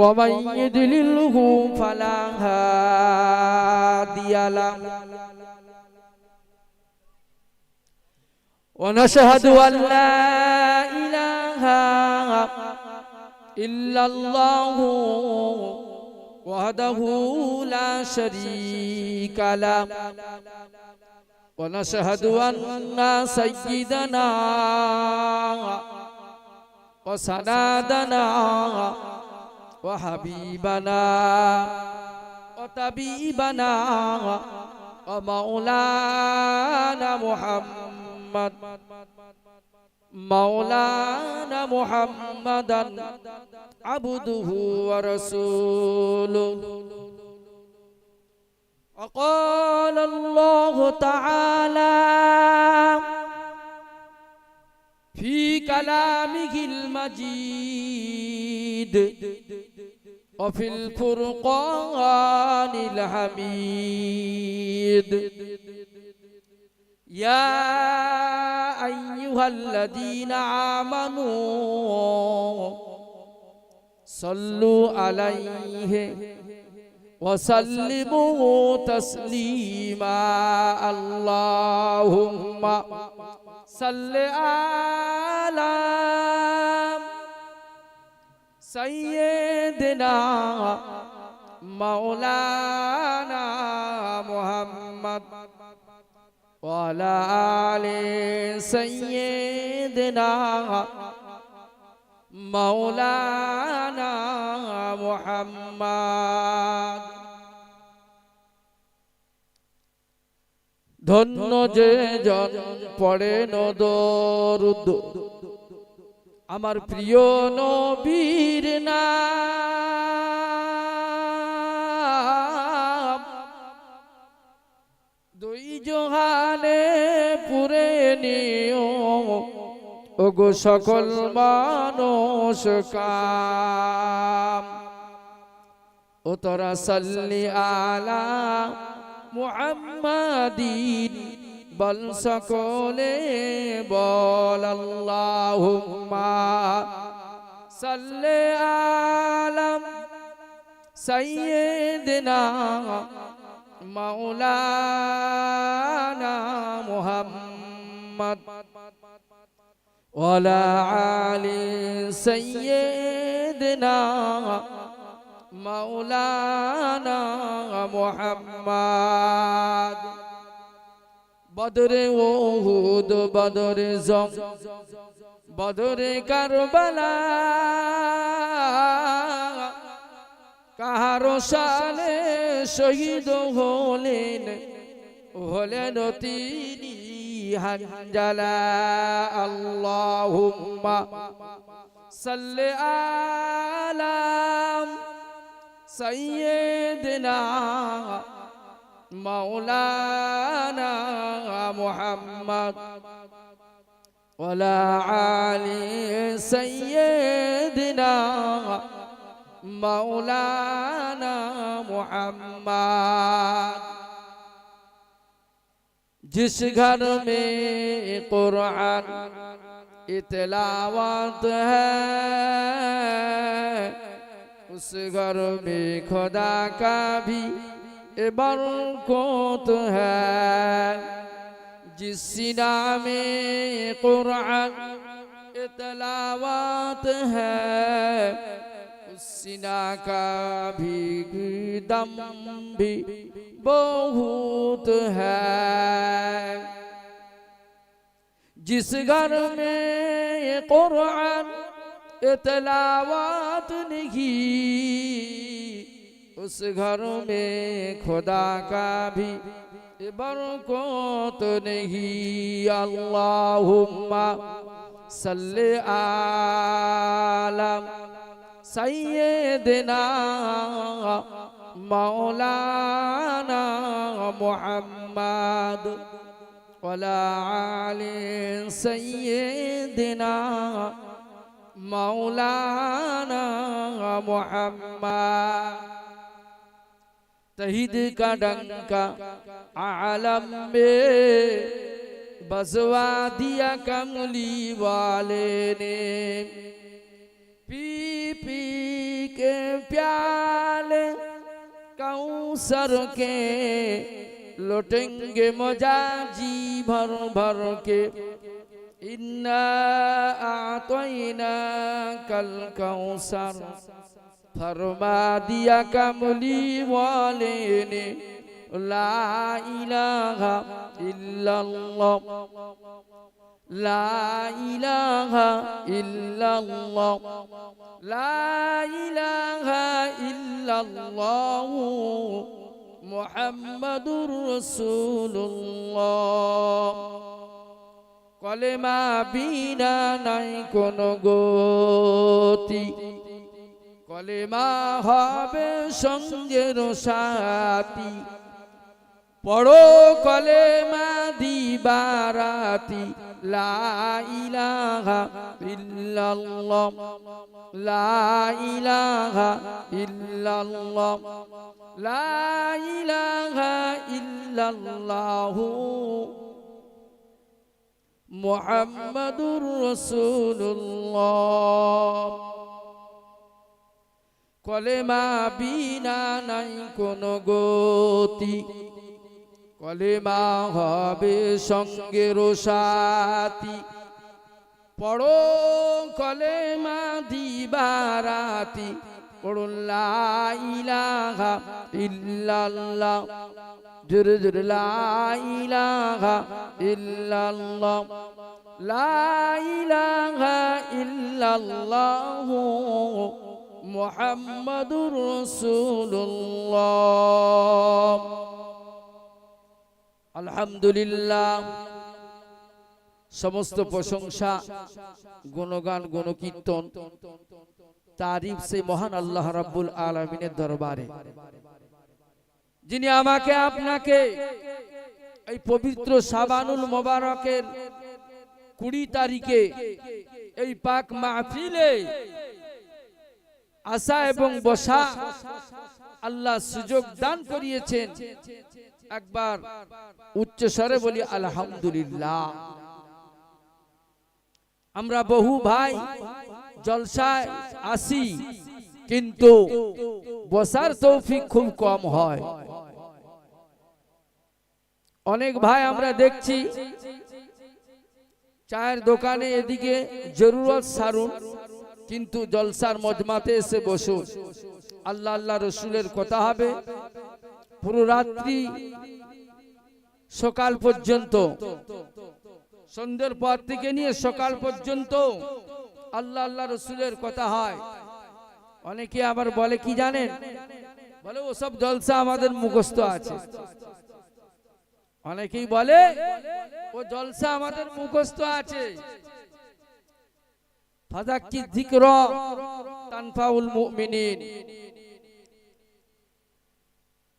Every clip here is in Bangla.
ومن يدلله فلا هادي له ونشهد أن لا إله إلا الله وحده لا شريك له ونشهد أن سيدنا وسندنا وحبيبنا وطبيبنا ومولانا محمد مولانا محمدا عبده ورسوله وقال الله تعالى في كلامه المجيد وفي الفرقان الحميد. يا أيها الذين آمنوا صلوا عليه وسلموا تسليما. اللهم صل على সৈয়দনা মৌলানা মোহাম্মদ ওয়ালা আলে সৈয়দনা মৌলানা মোহাম্মদ। ধন্য যে জন পড়ে নদরুদ্দ আমার প্রিয় নবীর নাম। দুই জহানে পুরে নিও। ওগো সকল মানুষ কাম। ও তোরা সাল্লি আলা মুহাম্মাদিন। বল সকলে বল আল্লাহুম্মা সাল্লি আলাম সাইয়্যিদিনা মাওলানা মুহাম্মদ ওয়ালা আলি সাইয়্যিদিনা মাওলানা মুহাম্মদ বদরে ওহুদ বদরে জম, বদরে কারবালা। কাহার সালে শহীদ হলেন হলেন তিনি হাঞ্জালা আল্লাহুম্মা সাল্লি আলা সাইয়্যিদিনা مولانا محمد ولا علي سيدنا مولانا محمد جس گھر میں قرآن اتلاوت ہے اس گھر میں خدا کا بھی برکوت ہے، جس سنا میں قرآن اطلاوات ہے، اس سنا کا بھی دم بھی بہت ہے۔ جس گھر میں قرآن اطلاوات نہیں उस घर में खुदा का भी बरकत नहीं अल्लाहुम्मा सल्ले आलम सैयदना मौलाना मुहम्मद वला आले सैयदना मौलाना मोहम्मद तहिद का डंका आलम में बसवा दिया कमली वाले ने। पी पी के प्याले कौसर के लुटेंगे मज़ा जी भर भर के। इन्ना आ तो आतोइना कल कौसर। ফরমা দিয়া কামলি বলেন, লা ইলাহা ইল্লাল্লাহ। লা ইলাহা ইল্লাল্লাহ। লা ইলাহা ইল্লাল্লাহ মুহাম্মাদুর রাসূলুল্লাহ। কলেমা বিনা নাই কোন গতি। কলেমা হবে সঙ্গের সাথী। পড়ো কলেমা দিবারাতি। লা ইলাহা ইল্লাল্লাহ। লা ইলাহা ইল্লাল্লাহ। লা ইলাহা ইল্লাল্লাহ। মুহাম্মাদুর রাসূলুল্লাহ। কলেমা বিনা নাই কোন গতি। কলেমা হবে সঙ্গের সাথী পড়ো কলেমা দিবারাতি। পড়ুন লা ইলাহা ইল্লাল্লাহ। জোরে জোরে লা ইলাহা ইল্লাল্লাহ। লা ইলাহা ইল্লাল্লাহ। মুহাম্মাদুর রাসূলুল্লাহ। আলহামদুলিল্লাহ। সমস্ত প্রশংসা, গুণগান, গুণকীর্তন, তারিফ সে মহান আল্লাহ রাব্বুল আলমিনের দরবারে। যিনি আমাকে, আপনাকে এই পবিত্র সাবানুল মোবারকের কুড়ি তারিখে এই পাক মাহফিলে আসা এবং বসা আল্লাহ সুযোগ দান করিয়েছেন। একবার উচ্চ স্বরে বলি, আলহামদুলিল্লাহ। আমরা বহু ভাই জলসায় আসি, কিন্তু বসার তৌফিক খুব কম হয়। অনেক ভাই আমরা দেখছি, চায়ের দোকানে এদিকে জরুরত সারুন কিন্তু জলসার মজমাতে এসে বসুন আল্লাহ আল্লাহ রসুলের কথা হবে। পুরো রাত্রি সকাল পর্যন্ত, সন্ধ্যের পর থেকে নিয়ে সকাল পর্যন্ত আল্লাহ আল্লাহ রসুলের কথা হয়। অনেকে আবার বলে, কি জানেন? বলে, ওসব জলসা আমাদের মুখস্থ আছে। অনেকেই বলে, ও জলসা আমাদের মুখস্থ আছে। ফাদাক্কি যিকর তানফাউল মুমিনিন।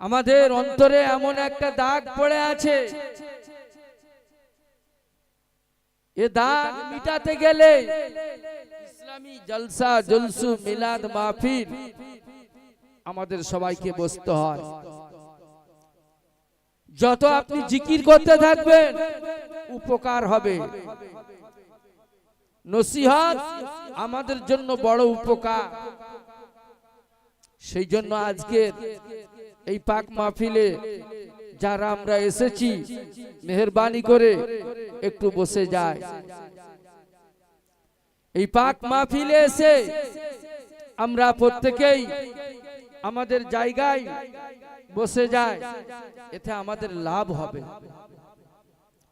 আমাদের অন্তরে এমন একটা দাগ পড়ে আছে। এ দাগ মিটাতে গেলে ইসলামী জলসা জলসু মিলাদ মাহফিল আমাদের সবাইকে বসতে হয়। যত আপনি জিকির করতে থাকবেন উপকার হবে। নসিহত আমাদের জন্য বড় উপকার। সেই জন্য আজকের এই পাক মাহফিলে যারা আমরা এসেছি, মেহরবানি করে একটু বসে যায়। এই পাক মাহফিলে এসে আমরা প্রত্যেকেই আমাদের জায়গায় বসে যায়, এতে আমাদের লাভ হবে।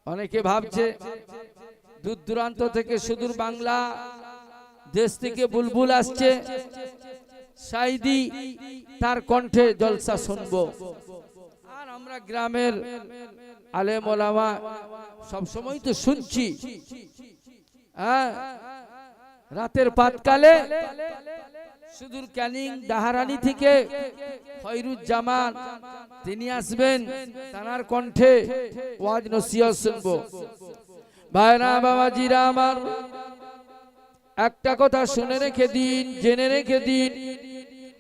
অনেকে ভাবছে দূর দূরান্ত থেকে সুদূর বাংলা দেশ থেকে বুলবুল আসছে। সাইদি তার কণ্ঠে জলসা শুনব। আর আমরা গ্রামের আলে ওলামা সব সময় তো শুনছি। হ্যাঁ রাতের পাতকালে সুদূর ক্যানিং দাহারানি থেকে ফয়রুজ্জামান, তিনি আসবেন তানার কণ্ঠে ওয়াজ নসিয়া শুনব। ভাইরা, বাবাজিরা আমার, একটা কথা শুনে রেখে দিন, জেনে রেখে দিন।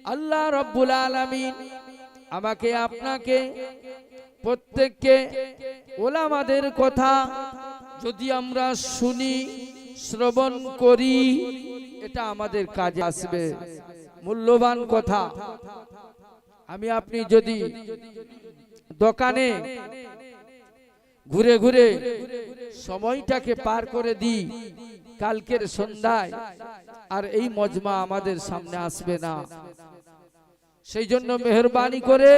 আল্লাহ রব্বুল আলামিন আমাকে, আপনাকে, প্রত্যেককে ওলামাদের কথা যদি আমরা শুনি, শ্রবণ করি, এটা আমাদের কাজে আসবে। মূল্যবান কথা। আমি, আপনি যদি দোকানে ঘুরে ঘুরে সময়টাকে পার করে দিই। কালকের সন্ধ্যায়। আর এই মজমা আমাদের সামনে আসবে না। সেই জন্য মেহরবানি করে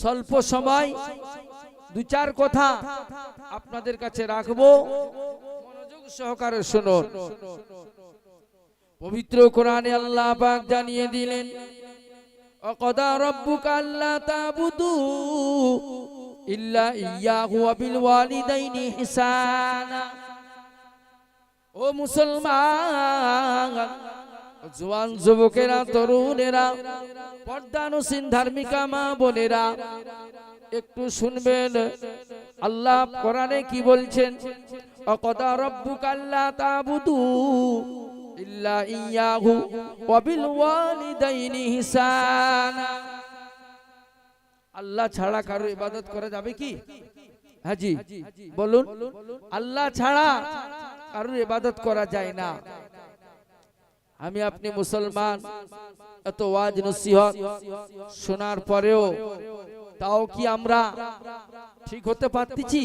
স্বল্প সময় দু চার কথা আপনাদের কাছে রাখব। মনোযোগ সহকারে শুনুন। পবিত্র কোরআনে আল্লাহ পাক জানিয়ে দিলেন, অকদা রব্বুকা আল্লা তাবুদু ও মুসলমান, জোয়ান যুবকেরা, তরুণেরা, পর্দানুসীন ধার্মিকা মা বোনেরা, একটু শুনবেন, আল্লাহ কোরআনে কি বলছেন? অকদা রব্বুকা আল্লা তাবুদু ইল্লা ইয়াহু ওয়া বিল ওয়ালিদাইনি ইহসানা। আল্লাহ ছাড়া কারও ইবাদত করা যাবে কি? হাজি বলুন। আল্লাহ ছাড়া কারোর ইবাদত করা যায় না। আমি আপনি মুসলমান এত ওয়াজ নসিহত শোনার পরেও তাও কি আমরা ঠিক হতে পারতেছি?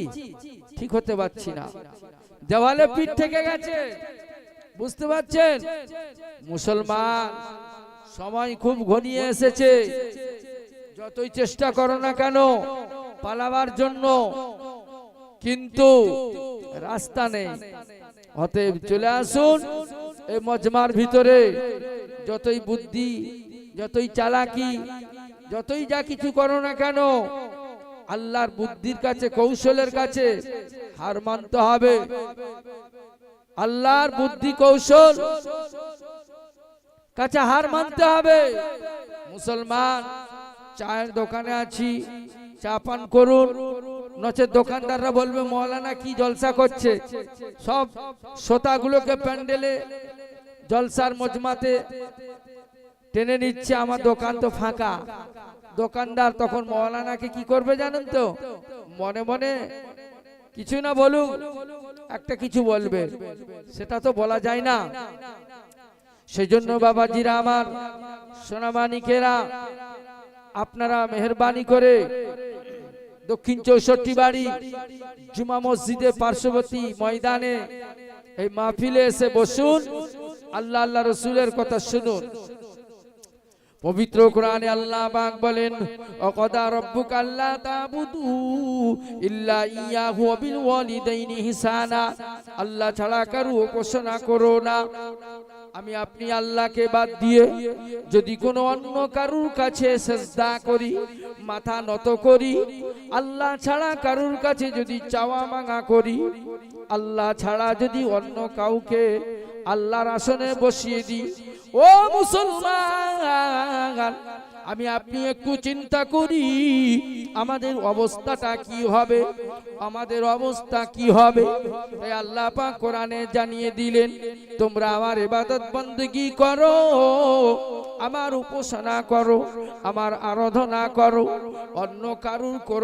ঠিক হতে পারছি না। দেওয়ালে পিঠ থেকে গেছে। বুঝতে পারছেন? মুসলমান সময় খুব ঘনিয়ে এসেছে। যতই চেষ্টা করো না কেন, পালাবার জন্য। কিন্তু রাস্তা নেই। অতএব চলে আসুন এই মজমার ভিতরে। যতই বুদ্ধি, যতই চালাকি, যতই যা কিছু করো না কেন, আল্লাহর বুদ্ধির কাছে, কৌশলের কাছে হার মানতে হবে। আল্লাহর বুদ্ধি, কৌশল কাছে হার মানতে হবে। মুসলমান চায়ের দোকানে আছি, চা পান করুন। নচেত দোকানদাররা বলবে, মৌলানা কি জলসা করছে? সব শ্রোতাগুলোকে প্যান্ডেলে জলসার মজমাতে টেনে নিচ্ছে, আমার দোকান তো ফাঁকা। দোকানদার তখন মৌলানাকে কি করবে জানেন তো? মনে মনে কিছু না বলুক, একটা কিছু বলবে। সেটা তো বলা যায় না। সেই জন্য বাবাজিরা আমার, সোনামানিকেরা আপনারা মেহরবানি করে দক্ষিণ চৌষট্টি বাড়ি জুমা মসজিদে পার্শ্ববর্তী ময়দানে এই মাহফিলে এসে বসুন। আল্লাহ আল্লাহ রসুলের কথা শুনুন। পবিত্র কোরআনে আল্লাহ পাক বলেন, অকদা রব্বুক আল্লাহ তাবুদু ইল্লা ইয়াহু বিল ওয়ালিদাইনি ইহসানা আল্লাহ ছাড়া কারু উপাসনা করো না। আমি আপনি আল্লাহকে বাদ দিয়ে যদি কোনো অন্য কারুর কাছে সেজদা করি, মাথা নত করি, আল্লাহ ছাড়া কারুর কাছে যদি চাওয়া মাঙা করি, আল্লাহ ছাড়া যদি অন্য কাউকে আল্লাহর আসনে বসিয়ে দিই, ও মুসলমান আমি আপনি একটু চিন্তা করি, আমাদের অবস্থাটা কি হবে? আমাদের অবস্থা কি হবে? আল্লাহ পা কোরআনে জানিয়ে দিলেন, তোমরা আমার ইবাদত বন্দী করো, আমার উপাসনা করো, আমার আরাধনা করো, অন্য কারুর